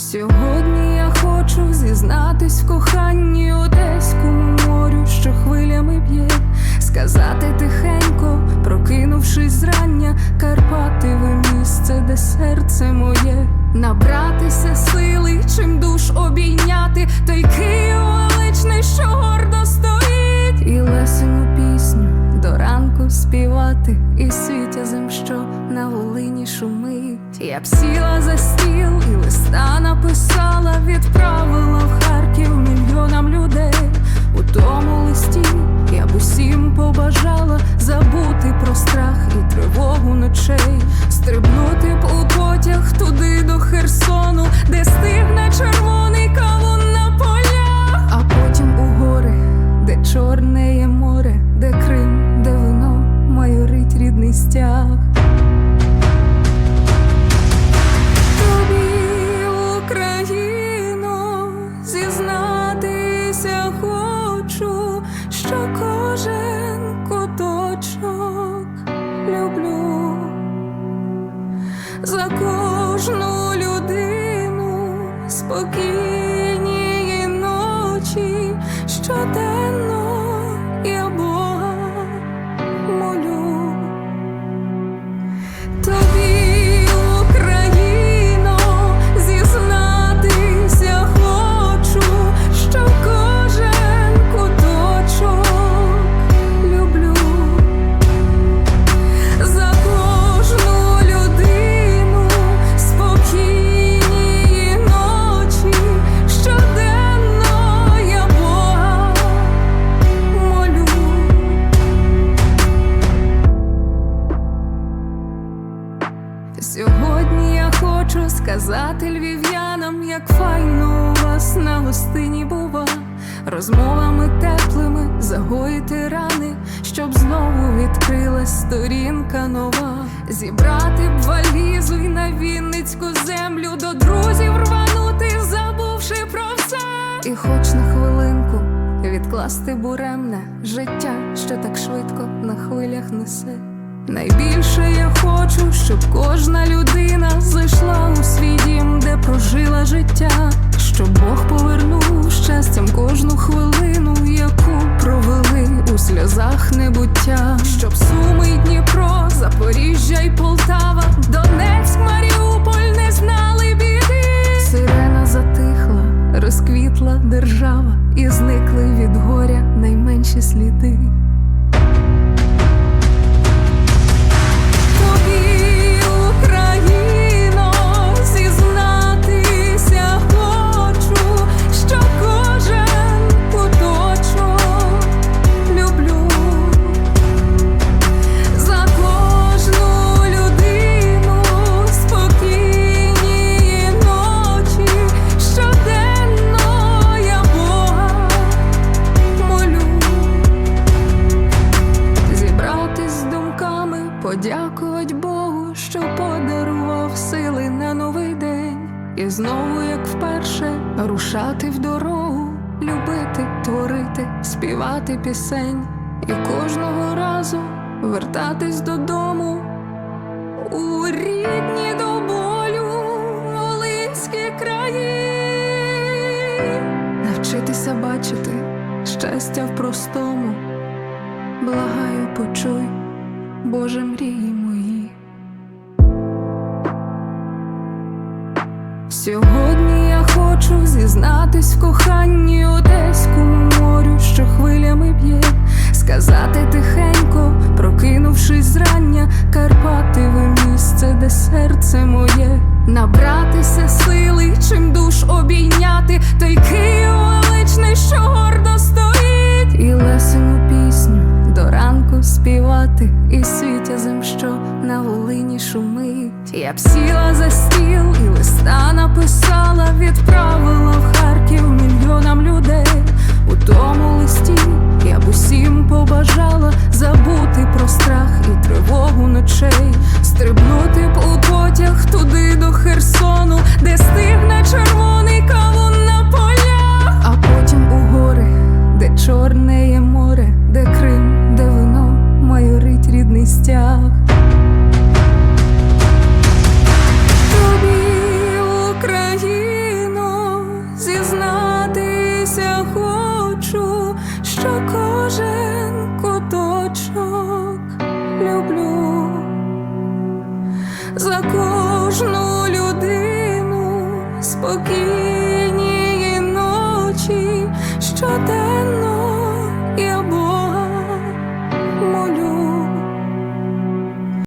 Сьогодні я хочу зізнатись в коханні Одеському морю, що хвилями б'є, сказати тихенько, прокинувшись зрання, Карпати ви місце, де серце моє, набратися сили, чим душ обійняти, Я б сіла за стіл і листа написала, відправила в Харків мільйонам людей. У тому листі я б усім побажала люблю за кожну людину спокійні ночі, щоденно сказати львів'янам, як файно у вас на гостині бува, розмовами теплими загоїти рани, щоб знову відкрилась сторінка нова, зібрати б валізу й на Вінницьку землю до друзів рванути, забувши про все. І хоч на хвилинку відкласти буремне життя, що так швидко на хвилях несе. Найбільше я хочу, щоб кожна людина зайшла у свій дім, де прожила життя, щоб Бог повернув щастям кожну хвилину, яку провели у сльозах небуття, щоб Суми Дніпро, Запоріжжя й Полтава, думками, подякувати Богу, що подарував сили на новий день, і знову, як вперше, рушати в дорогу, любити, творити, співати пісень, і кожного разу вертатись додому у рідні до болю волинські краї. Навчитися бачити щастя в простому. Благаю, почуй, Боже, мрії мої. Сьогодні я хочу зізнатись в коханні Одеському морю, що хвилями б'є, сказати тихенько, прокинувшись зрання, Карпати ви місце, де серце моє, набратися сили, чим душ обійняти, той Київ співати, і світязем, що на Волині шумить. Я б сіла за стіл і листа написала, відправила в Харків мільйонам людей. Що кожен куточок люблю. За кожну людину спокійні ночі, що те